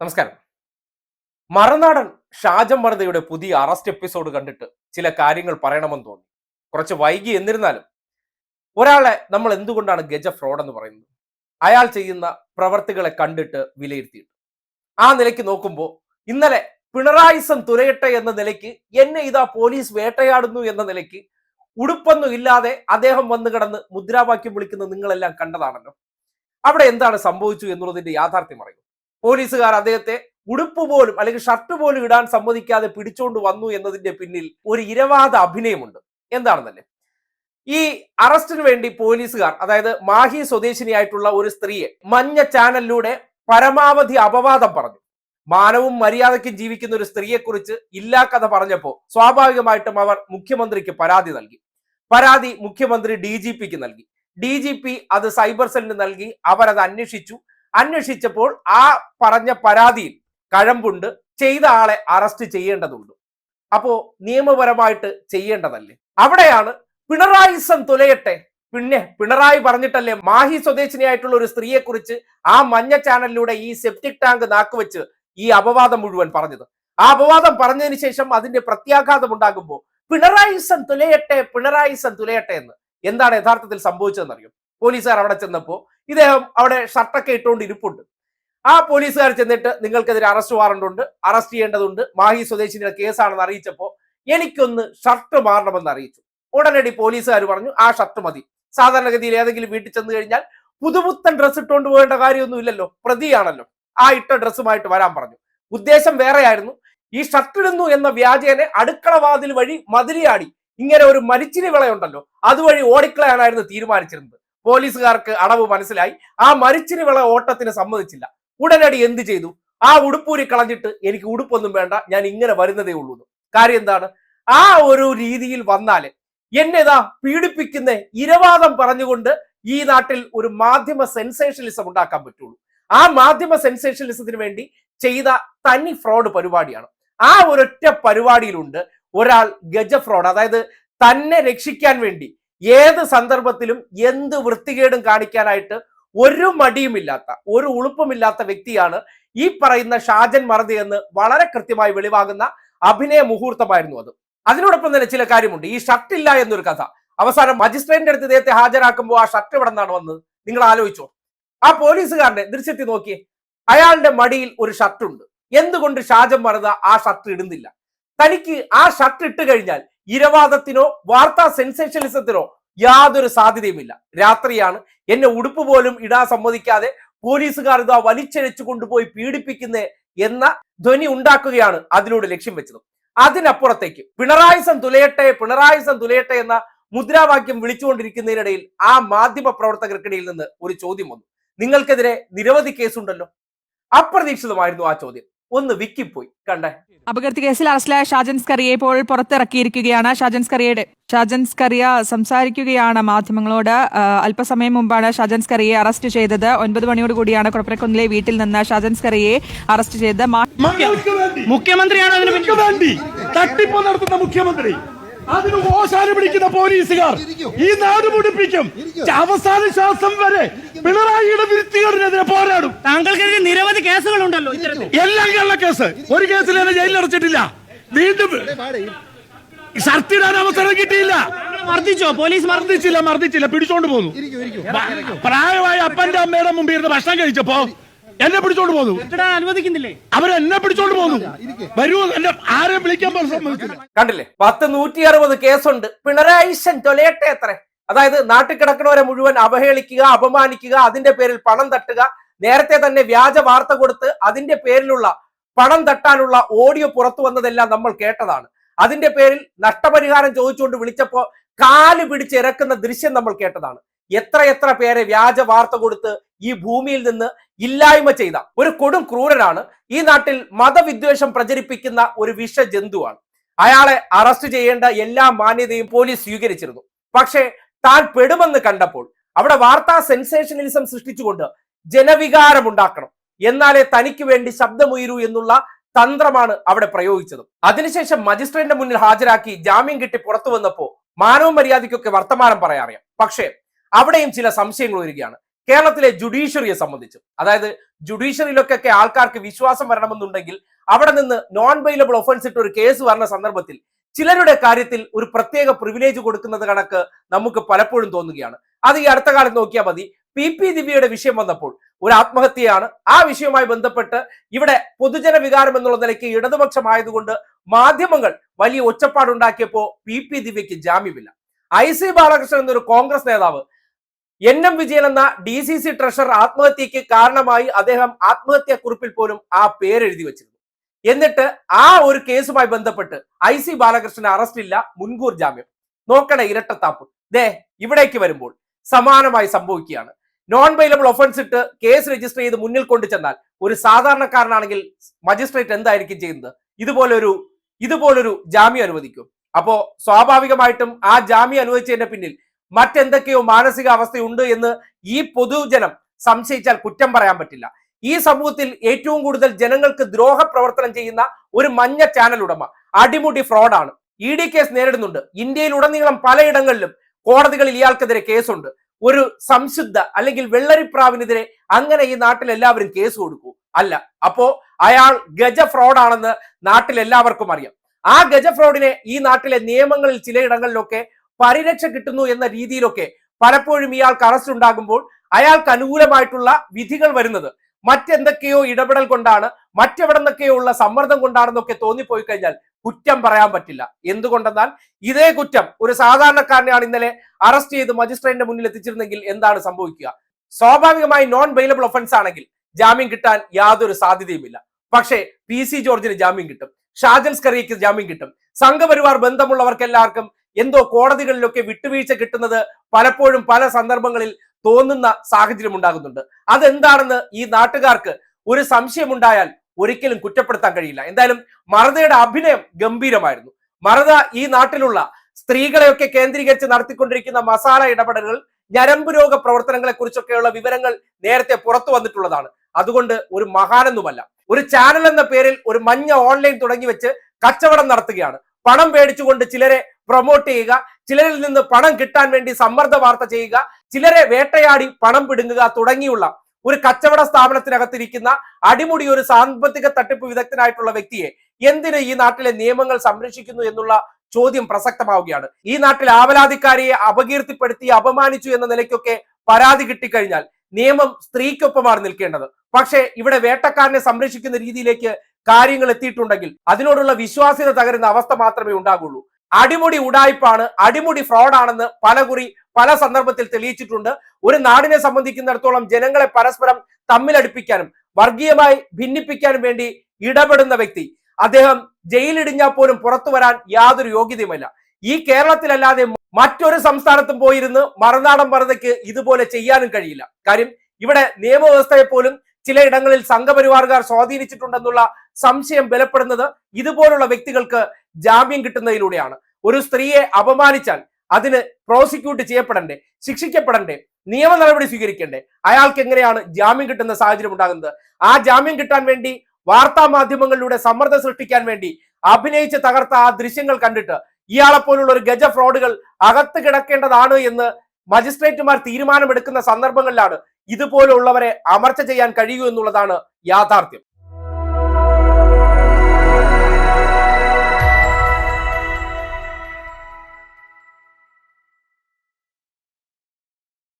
നമസ്കാരം. മറുനാടൻ ഷാജം മറുതയുടെ പുതിയ arrest episode കണ്ടിട്ട് ചില കാര്യങ്ങൾ പറയണമെന്ന് തോന്നി. കുറച്ച് വൈകി എന്നിരുന്നാലും ഒരാളെ നമ്മൾ എന്തുകൊണ്ടാണ് ഗജ ഫ്രോഡ് എന്ന് പറയുന്നത്? അയാൾ ചെയ്യുന്ന പ്രവർത്തികളെ കണ്ടിട്ട് വിലയിരുത്തിയിട്ട്. ആ നിലയ്ക്ക് നോക്കുമ്പോൾ ഇന്നലെ പിണറായിസം തുരയട്ടെ എന്ന നിലയ്ക്ക് എന്നെ ഇതാ പോലീസ് വേട്ടയാടുന്നു എന്ന നിലയ്ക്ക് ഉടുപ്പൊന്നും ഇല്ലാതെ അദ്ദേഹം വന്ന് കിടന്ന് മുദ്രാവാക്യം വിളിക്കുന്ന നിങ്ങളെല്ലാം കണ്ടതാണല്ലോ. അവിടെ എന്താണ് സംഭവിച്ചു എന്നുള്ളതിന്റെ യാഥാർത്ഥ്യം അറിയും പോലീസുകാർ അദ്ദേഹത്തെ ഉടുപ്പ് പോലും അല്ലെങ്കിൽ ഷർട്ട് പോലും ഇടാൻ സമ്മതിക്കാതെ പിടിച്ചുകൊണ്ട് വന്നു എന്നതിന്റെ പിന്നിൽ ഒരു ഇരവാദ അഭിനയമുണ്ട്. എന്താണെന്നല്ലേ? ഈ അറസ്റ്റിന് വേണ്ടി പോലീസുകാർ അതായത് മാഹി സ്വദേശിനിയായിട്ടുള്ള ഒരു സ്ത്രീയെ മഞ്ഞ ചാനലിലൂടെ പരമാവധി അപവാദം പറഞ്ഞു. മാനവും മര്യാദയ്ക്കും ജീവിക്കുന്ന ഒരു സ്ത്രീയെക്കുറിച്ച് ഇല്ലാ കഥ പറഞ്ഞപ്പോൾ സ്വാഭാവികമായിട്ടും അവർ മുഖ്യമന്ത്രിക്ക് പരാതി നൽകി. പരാതി മുഖ്യമന്ത്രി ഡി ജി പിക്ക് നൽകി. ഡി ജി പി അത് സൈബർ സെല്ലിന് നൽകി. അവരത് അന്വേഷിച്ചു. അന്വേഷിച്ചപ്പോൾ ആ പറഞ്ഞ പരാതിയിൽ കഴമ്പുണ്ട് ചെയ്ത ആളെ അറസ്റ്റ് ചെയ്യേണ്ടതുണ്ട്. അപ്പോ നിയമപരമായിട്ട് ചെയ്യേണ്ടതല്ലേ? അവിടെയാണ് പിണറായി സം തുലയട്ടെ. പിന്നെ പിണറായി പറഞ്ഞിട്ടല്ലേ മാഹി സ്വദേശിനിയായിട്ടുള്ള ഒരു സ്ത്രീയെ കുറിച്ച് ആ മഞ്ഞ ചാനലിലൂടെ ഈ സെപ്റ്റിക് ടാങ്ക് നാക്കുവെച്ച് ഈ അപവാദം മുഴുവൻ പറഞ്ഞത്. ആ അപവാദം പറഞ്ഞതിന് ശേഷം അതിന്റെ പ്രത്യാഘാതം ഉണ്ടാകുമ്പോൾ പിണറായി സം തുലയട്ടെ പിണറായി സം തുലയട്ടെ എന്ന് എന്താണ് യഥാർത്ഥത്തിൽ സംഭവിച്ചതെന്നറിയും? പോലീസുകാർ അവിടെ ചെന്നപ്പോ ഇദ്ദേഹം അവിടെ ഷർട്ടൊക്കെ ഇട്ടുകൊണ്ട് ഇരിപ്പുണ്ട് ആ പോലീസുകാർ ചെന്നിട്ട് നിങ്ങൾക്കെതിരെ അറസ്റ്റ് വാറണ്ട് ഉണ്ട് അറസ്റ്റ് ചെയ്യേണ്ടതുണ്ട്. മാഹി സ്വദേശിനിയുടെ കേസാണെന്ന് അറിയിച്ചപ്പോൾ എനിക്കൊന്ന് ഷർട്ട് മാറണമെന്ന് അറിയിച്ചു. ഉടനടി പോലീസുകാർ പറഞ്ഞു ആ ഷർട്ട് മതി. സാധാരണഗതിയിൽ ഏതെങ്കിലും വീട്ടിൽ ചെന്ന് കഴിഞ്ഞാൽ പുതുപുത്തൻ ഡ്രസ്സ് ഇട്ടുകൊണ്ട് പോകേണ്ട കാര്യമൊന്നുമില്ലല്ലോ പ്രതിയാണല്ലോ. ആ ഇട്ട ഡ്രസ്സുമായിട്ട് വരാൻ പറഞ്ഞു. ഉദ്ദേശം വേറെയായിരുന്നു ഈ ഷർട്ട് ഇടുന്നു എന്ന വ്യാജേനെ അടുക്കളവാതിൽ വഴി മതിരിയാടി ഇങ്ങനെ ഒരു മരിച്ചിനി വിളയുണ്ടല്ലോ അതുവഴി ഓടിക്കളയാനായിരുന്നു തീരുമാനിച്ചിരുന്നത്. പോലീസുകാർക്ക് അടവ് മനസ്സിലായി. ആ മരിച്ചിനി വിള ഓട്ടത്തിന് സമ്മതിച്ചില്ല. ഉടനടി എന്ത് ചെയ്തു? ആ ഉടുപ്പൂരി കളഞ്ഞിട്ട് എനിക്ക് ഉടുപ്പൊന്നും വേണ്ട ഞാൻ ഇങ്ങനെ വരുന്നതേ ഉള്ളൂ കാര്യം എന്താണ്? ആ ഒരു രീതിയിൽ വന്നാൽ എന്നെതാ പീഡിപ്പിക്കുന്ന ഇരവാദം പറഞ്ഞുകൊണ്ട് ഈ നാട്ടിൽ ഒരു മാധ്യമ സെൻസേഷനിസം ഉണ്ടാക്കാൻ പറ്റുള്ളൂ. ആ മാധ്യമ സെൻസേഷനിസത്തിന് വേണ്ടി ചെയ്ത തനി ഫ്രോഡ് പരിപാടിയാണ്. ആ ഒരൊറ്റ പരിപാടിയിലുണ്ട് ഒരാൾ ഗജ ഫ്രോഡ്. അതായത് തന്നെ രക്ഷിക്കാൻ വേണ്ടി ഏത് സന്ദർഭത്തിലും എന്ത് വൃത്തികേടും കാണിക്കാനായിട്ട് ഒരു മടിയുമില്ലാത്ത ഒരു ഉളുപ്പുമില്ലാത്ത വ്യക്തിയാണ് ഈ പറയുന്ന ഷാജൻ മറതി എന്ന് വളരെ കൃത്യമായി വെളിവാകുന്ന അഭിനയ മുഹൂർത്തമായിരുന്നു അത്. അതിനോടൊപ്പം തന്നെ ചില കാര്യമുണ്ട്. ഈ ഷർട്ട് ഇല്ല എന്നൊരു കഥ. അവസാനം മജിസ്ട്രേറ്റിന്റെ അടുത്ത് ഇദ്ദേഹത്തെ ഹാജരാക്കുമ്പോൾ ആ ഷർട്ട് ഇവിടെ നിന്നാണ് വന്നത്? നിങ്ങൾ ആലോചിച്ചോ. ആ പോലീസുകാരന്റെ ദൃശ്യത്തിൽ നോക്കി. അയാളുടെ മടിയിൽ ഒരു ഷർട്ടുണ്ട്. എന്തുകൊണ്ട് ഷാജൻ മറുത ആ ഷർട്ട് ഇടുന്നില്ല? തനിക്ക് ആ ഷർട്ട് ഇട്ട് കഴിഞ്ഞാൽ ഇരവാദത്തിനോ വാർത്താ സെൻസേഷനിസത്തിനോ യാതൊരു സാധ്യതയുമില്ല. രാത്രിയാണ്. എന്നെ ഉടുപ്പ് പോലും ഇടാൻ സമ്മതിക്കാതെ പോലീസുകാർ ഇതാ വലിച്ചഴച്ചു കൊണ്ടുപോയി പീഡിപ്പിക്കുന്നേ എന്ന ധ്വനി ഉണ്ടാക്കുകയാണ് അതിലൂടെ ലക്ഷ്യം വെച്ചത്. അതിനപ്പുറത്തേക്ക് പിണറായിസം തുലയട്ടെ പിണറായിസം തുലയട്ടെ എന്ന മുദ്രാവാക്യം വിളിച്ചുകൊണ്ടിരിക്കുന്നതിനിടയിൽ ആ മാധ്യമ പ്രവർത്തകർക്കിടയിൽ നിന്ന് ഒരു ചോദ്യം വന്നു. നിങ്ങൾക്കെതിരെ നിരവധി കേസുണ്ടല്ലോ. അപ്രതീക്ഷിതമായിരുന്നു ആ ചോദ്യം. ഒന്ന് വിക്കിപ്പോയി. കണ്ടേ? അപകീർത്തി കേസിൽ അറസ്റ്റിലായ ഷാജൻ സ്കറിയെ ഇപ്പോൾ പുറത്തിറക്കിയിരിക്കുകയാണ്. ഷാജൻ സ്കറിയുടെ ഷാജൻ സ്കറിയ സംസാരിക്കുകയാണ് മാധ്യമങ്ങളോട്. അല്പസമയം മുമ്പാണ് ഷാജൻ സ്കറിയെ അറസ്റ്റ് ചെയ്തത്. ഒൻപത് മണിയോട് കൂടിയാണ് കുഴപ്പക്കുന്നിലെ വീട്ടിൽ നിന്ന് ഷാജൻ സ്കറിയെ അറസ്റ്റ് ചെയ്തത്. മുഖ്യമന്ത്രിയാണ് അതിന് വേണ്ടി തട്ടിപ്പ് നടത്തുന്ന മുഖ്യമന്ത്രി. അതിന് ഓശാന പിടിക്കുന്ന പോലീസുകാർ ഈ നാട് മുടിപ്പിക്കും. അവസാന ശ്വാസം വരെ പിണറായിയുടെ വിരുത്തികളിനെതിരെ പോരാടും. താങ്കൾക്കെതിരെ നിരവധി കേസുകൾ ഉണ്ടല്ലോ എല്ലാം കള്ളക്കേസ് ഒരു കേസിൽ എന്നെ ജയിലിൽ അടച്ചിട്ടില്ല. വീണ്ടും ഷർത്തിടാൻ അവസരം കിട്ടിയില്ല. മർദ്ദിച്ചോ? പോലീസ് മർദ്ദിച്ചു മർദ്ദിച്ചില്ല മർദ്ദിച്ചില്ല. പിടിച്ചോണ്ട് പോന്നു. പ്രായമായ അപ്പന്റെ അമ്മയുടെ മുമ്പിൽ ഇരുന്ന് ഭക്ഷണം കഴിച്ചപ്പോ എന്നെ പിടിച്ചോണ്ട് പോന്നു. ഇടാൻ അവർ അവരെന്നെ പിടിച്ചോണ്ട് പോന്നു. വരൂ എന്നെ ആരെയും വിളിക്കാൻ സമ്മതിച്ചില്ല. കണ്ടില്ലേ? പത്ത് നൂറ്റി അറുപത് കേസുണ്ട്. പിണറായി തൊലയട്ടെ എത്ര അതായത് നാട്ടിൽ കിടക്കുന്നവരെ മുഴുവൻ അവഹേളിക്കുക അപമാനിക്കുക അതിന്റെ പേരിൽ പണം തട്ടുക നേരത്തെ തന്നെ വ്യാജ വാർത്ത കൊടുത്ത് അതിന്റെ പേരിലുള്ള പണം തട്ടാനുള്ള ഓഡിയോ പുറത്തു വന്നതെല്ലാം നമ്മൾ കേട്ടതാണ്. അതിന്റെ പേരിൽ നഷ്ടപരിഹാരം ചോദിച്ചുകൊണ്ട് വിളിച്ചപ്പോ കാൽ പിടിച്ചിറക്കുന്ന ദൃശ്യം നമ്മൾ കേട്ടതാണ്. എത്ര എത്ര പേരെ വ്യാജ വാർത്ത കൊടുത്ത് ഈ ഭൂമിയിൽ നിന്ന് ഇല്ലായ്മ ചെയ്ത ഒരു കൊടും ക്രൂരനാണ് ഈ നാട്ടിൽ മതവിദ്വേഷം പ്രചരിപ്പിക്കുന്ന ഒരു വിഷ വിഷജന്തുവാണ്. അയാളെ അറസ്റ്റ് ചെയ്യേണ്ട എല്ലാ മാന്യതയും പോലീസ് സ്വീകരിച്ചിരുന്നു. പക്ഷേ താൻ പെടുമെന്ന് കണ്ടപ്പോൾ അവിടെ വാർത്താ സെൻസേഷനലിസം സൃഷ്ടിച്ചുകൊണ്ട് ജനവികാരം ഉണ്ടാക്കണം. എന്നാലേ തനിക്ക് വേണ്ടി ശബ്ദമുയരൂ എന്നുള്ള തന്ത്രമാണ് അവിടെ പ്രയോഗിച്ചത്. അതിനുശേഷം മജിസ്ട്രേറ്റിന്റെ മുന്നിൽ ഹാജരാക്കി ജാമ്യം കിട്ടി പുറത്തു വന്നപ്പോ മാനവ മര്യാദയ്ക്കൊക്കെ വർത്തമാനം പറയാറിയാം പക്ഷേ അവിടെയും ചില സംശയങ്ങൾ വരികയാണ് കേരളത്തിലെ ജുഡീഷ്യറിയെ സംബന്ധിച്ച് അതായത് ജുഡീഷ്യറിയിലൊക്കെ ആൾക്കാർക്ക് വിശ്വാസം വരണമെന്നുണ്ടെങ്കിൽ അവിടെ നിന്ന് നോൺ ബെയിലബിൾ ഒഫൻസ് ഇട്ട് ഒരു കേസ് വരുന്ന സന്ദർഭത്തിൽ ചിലരുടെ കാര്യത്തിൽ ഒരു പ്രത്യേക പ്രിവിലേജ് കൊടുക്കുന്നത് കണക്ക് നമുക്ക് പലപ്പോഴും തോന്നുകയാണ്. അത് ഈ അടുത്ത കാലത്ത് നോക്കിയാൽ മതി. പി. പി. ദിവ്യയുടെ വിഷയം വന്നപ്പോൾ ഒരു ആത്മഹത്യയാണ്. ആ വിഷയവുമായി ബന്ധപ്പെട്ട് ഇവിടെ പൊതുജന വികാരം എന്നുള്ള നിലയ്ക്ക് ഇടതുപക്ഷമായതുകൊണ്ട് മാധ്യമങ്ങൾ വലിയ ഒച്ചപ്പാടുണ്ടാക്കിയപ്പോ പി. പി. ദിവ്യയ്ക്ക് ജാമ്യമില്ല. ഐ. സി. ബാലകൃഷ്ണൻ എന്നൊരു കോൺഗ്രസ് നേതാവ് എൻ എം വിജയൻ എന്ന ഡി സി സി ട്രഷറർ ആത്മഹത്യക്ക് കാരണമായി അദ്ദേഹം ആത്മഹത്യാ കുറിപ്പിൽ പോലും ആ പേരെഴുതി വെച്ചിരുന്നു. എന്നിട്ട് ആ ഒരു കേസുമായി ബന്ധപ്പെട്ട് ഐ സി ബാലകൃഷ്ണന് അറസ്റ്റില്ല മുൻകൂർ ജാമ്യം. നോക്കണ ഇരട്ടത്താപ്പ്. ദേ ഇവിടേക്ക് വരുമ്പോൾ സമാനമായി സംഭവിക്കുകയാണ്. നോൺ വൈലബിൾ ഒഫൻസ് ഇട്ട് കേസ് രജിസ്റ്റർ ചെയ്ത് മുന്നിൽ കൊണ്ടു ചെന്നാൽ ഒരു സാധാരണക്കാരനാണെങ്കിൽ മജിസ്ട്രേറ്റ് എന്തായിരിക്കും ചെയ്യുന്നത്? ഇതുപോലൊരു ഇതുപോലൊരു ജാമ്യം അനുവദിക്കും. അപ്പോ സ്വാഭാവികമായിട്ടും ആ ജാമ്യം അനുവദിച്ചതിന്റെ പിന്നിൽ മറ്റെന്തൊക്കെയോ മാനസികാവസ്ഥയുണ്ട് എന്ന് ഈ പൊതുജനം സംശയിച്ചാൽ കുറ്റം പറയാൻ പറ്റില്ല. ഈ സമൂഹത്തിൽ ഏറ്റവും കൂടുതൽ ജനങ്ങൾക്ക് ദ്രോഹ പ്രവർത്തനം ചെയ്യുന്ന ഒരു മഞ്ഞ ചാനൽ ഉടമ അടിമുടി ഫ്രോഡാണ്. ഇ ഡി കേസ് നേരിടുന്നുണ്ട്. ഇന്ത്യയിൽ ഉടനീളം പലയിടങ്ങളിലും കോടതികളിൽ ഇയാൾക്കെതിരെ കേസുണ്ട്. ഒരു സംശുദ്ധ അല്ലെങ്കിൽ വെള്ളരിപ്രാവിനെതിരെ അങ്ങനെ ഈ നാട്ടിൽ എല്ലാവരും കേസ് കൊടുക്കൂ. അല്ല അപ്പോ അയാൾ ഗജ ഫ്രോഡാണെന്ന് നാട്ടിൽ എല്ലാവർക്കും അറിയാം. ആ ഗജ ഫ്രോഡിനെ ഈ നാട്ടിലെ നിയമങ്ങളിൽ ചിലയിടങ്ങളിലൊക്കെ പരിരക്ഷ കിട്ടുന്നു എന്ന രീതിയിലൊക്കെ പലപ്പോഴും ഇയാൾക്ക് അറസ്റ്റ് ഉണ്ടാകുമ്പോൾ അയാൾക്ക് അനുകൂലമായിട്ടുള്ള വിധികൾ വരുന്നത്. മറ്റെന്തൊക്കെയോ ഇടപെടൽ കൊണ്ടാണ് മറ്റെവിടെ നിന്നൊക്കെയോ ഉള്ള സമ്മർദ്ദം കൊണ്ടാണെന്നൊക്കെ തോന്നിപ്പോയി കഴിഞ്ഞാൽ കുറ്റം പറയാൻ പറ്റില്ല. എന്തുകൊണ്ടെന്നാൽ ഇതേ കുറ്റം ഒരു സാധാരണക്കാരനെയാണ് ഇന്നലെ അറസ്റ്റ് ചെയ്ത് മജിസ്ട്രേറ്റിന്റെ മുന്നിൽ എത്തിച്ചിരുന്നെങ്കിൽ എന്താണ് സംഭവിക്കുക? സ്വാഭാവികമായി നോൺ ബെയിലബിൾ ഒഫൻസ് ആണെങ്കിൽ ജാമ്യം കിട്ടാൻ യാതൊരു സാധ്യതയുമില്ല. പക്ഷേ പി സി ജോർജിന് ജാമ്യം കിട്ടും. ഷാജൻ സ്കറിയയ്ക്ക് ജാമ്യം കിട്ടും. സംഘപരിവാർ ബന്ധമുള്ളവർക്ക് എല്ലാവർക്കും എന്തോ കോടതികളിലൊക്കെ വിട്ടുവീഴ്ച കിട്ടുന്നത് പലപ്പോഴും പല സന്ദർഭങ്ങളിൽ തോന്നുന്ന സാഹചര്യം ഉണ്ടാകുന്നുണ്ട്. അതെന്താണെന്ന് ഈ നാട്ടുകാർക്ക് ഒരു സംശയമുണ്ടായാൽ ഒരിക്കലും കുറ്റപ്പെടുത്താൻ കഴിയില്ല. എന്തായാലും മറതയുടെ അഭിനയം ഗംഭീരമായിരുന്നു. മറത ഈ നാട്ടിലുള്ള സ്ത്രീകളെയൊക്കെ കേന്ദ്രീകരിച്ച് നടത്തിക്കൊണ്ടിരിക്കുന്ന മസാല ഇടപെടലുകൾ ഞരമ്പ് രോഗ പ്രവർത്തനങ്ങളെ കുറിച്ചൊക്കെയുള്ള വിവരങ്ങൾ നേരത്തെ പുറത്തു വന്നിട്ടുള്ളതാണ്. അതുകൊണ്ട് ഒരു മഹാനൊന്നുമല്ല. ഒരു ചാനൽ എന്ന പേരിൽ ഒരു മഞ്ഞ ഓൺലൈൻ തുടങ്ങി വെച്ച് കച്ചവടം നടത്തുകയാണ്. പണം മേടിച്ചുകൊണ്ട് ചിലരെ പ്രൊമോട്ട് ചെയ്യുക ചിലരിൽ നിന്ന് പണം കിട്ടാൻ വേണ്ടി സമ്മർദ്ദ വാർത്ത ചെയ്യുക ചിലരെ വേട്ടയാടി പണം പിടുങ്ങുക തുടങ്ങിയുള്ള ഒരു കച്ചവട സ്ഥാപനത്തിനകത്തിരിക്കുന്ന അടിമുടി ഒരു സാമ്പത്തിക തട്ടിപ്പ് വിദഗ്ധനായിട്ടുള്ള വ്യക്തിയെ എന്തിന് ഈ നാട്ടിലെ നിയമങ്ങൾ സംരക്ഷിക്കുന്നു എന്നുള്ള ചോദ്യം പ്രസക്തമാവുകയാണ്. ഈ നാട്ടിൽ ആവലാതിക്കാരിയെ അപകീർത്തിപ്പെടുത്തി അപമാനിച്ചു എന്ന നിലയ്ക്കൊക്കെ പരാതി കിട്ടിക്കഴിഞ്ഞാൽ നിയമം സ്ത്രീക്കൊപ്പമാണ് നിൽക്കേണ്ടത്. പക്ഷേ ഇവിടെ വേട്ടക്കാരനെ സംരക്ഷിക്കുന്ന രീതിയിലേക്ക് കാര്യങ്ങൾ എത്തിയിട്ടുണ്ടെങ്കിൽ അതിനോടുള്ള വിശ്വാസ്യത തകരുന്ന അവസ്ഥ മാത്രമേ ഉണ്ടാകുള്ളൂ അടിമുടി ഉടായ്പാണ് അടിമുടി ഫ്രോഡാണെന്ന് പലകുറി പല സന്ദർഭത്തിൽ തെളിയിച്ചിട്ടുണ്ട്. ഒരു നാടിനെ സംബന്ധിക്കുന്നിടത്തോളം ജനങ്ങളെ പരസ്പരം തമ്മിലടുപ്പിക്കാനും വർഗീയമായി ഭിന്നിപ്പിക്കാനും വേണ്ടി ഇടപെടുന്ന വ്യക്തി. അദ്ദേഹം ജയിലിടിഞ്ഞാൽ പോലും പുറത്തു വരാൻ യാതൊരു യോഗ്യതയുമല്ല. ഈ കേരളത്തിലല്ലാതെ മറ്റൊരു സംസ്ഥാനത്തും പോയിരുന്ന് മറുനാടൻ മറുതയ്ക്ക് ഇതുപോലെ ചെയ്യാനും കഴിയില്ല. കാര്യം ഇവിടെ നിയമവ്യവസ്ഥയെ പോലും ചിലയിടങ്ങളിൽ സംഘപരിവാറുകാർ സ്വാധീനിച്ചിട്ടുണ്ടെന്നുള്ള സംശയം ബലപ്പെടുന്നത് ഇതുപോലുള്ള വ്യക്തികൾക്ക് ജാമ്യം കിട്ടുന്നതിലൂടെയാണ്. ഒരു സ്ത്രീയെ അപമാനിച്ചാൽ അതിന് പ്രോസിക്യൂട്ട് ചെയ്യപ്പെടണ്ടേ ശിക്ഷിക്കപ്പെടണ്ടേ നിയമ നടപടി സ്വീകരിക്കണ്ടേ അയാൾക്ക് എങ്ങനെയാണ് ജാമ്യം കിട്ടുന്ന സാഹചര്യം ഉണ്ടാകുന്നത്? ആ ജാമ്യം കിട്ടാൻ വേണ്ടി വാർത്താ മാധ്യമങ്ങളിലൂടെ സമ്മർദ്ദം സൃഷ്ടിക്കാൻ വേണ്ടി അഭിനയിച്ച് തകർത്ത ആ ദൃശ്യങ്ങൾ കണ്ടിട്ട് ഇയാളെ പോലുള്ള ഒരു ഗജ ഫ്രോഡുകൾ അകത്ത് കിടക്കേണ്ടതാണ് എന്ന് മജിസ്ട്രേറ്റുമാർ തീരുമാനമെടുക്കുന്ന സന്ദർഭങ്ങളിലാണ് ഇതുപോലുള്ളവരെ അമർച്ച ചെയ്യാൻ കഴിയൂ എന്നുള്ളതാണ് യാഥാർത്ഥ്യം.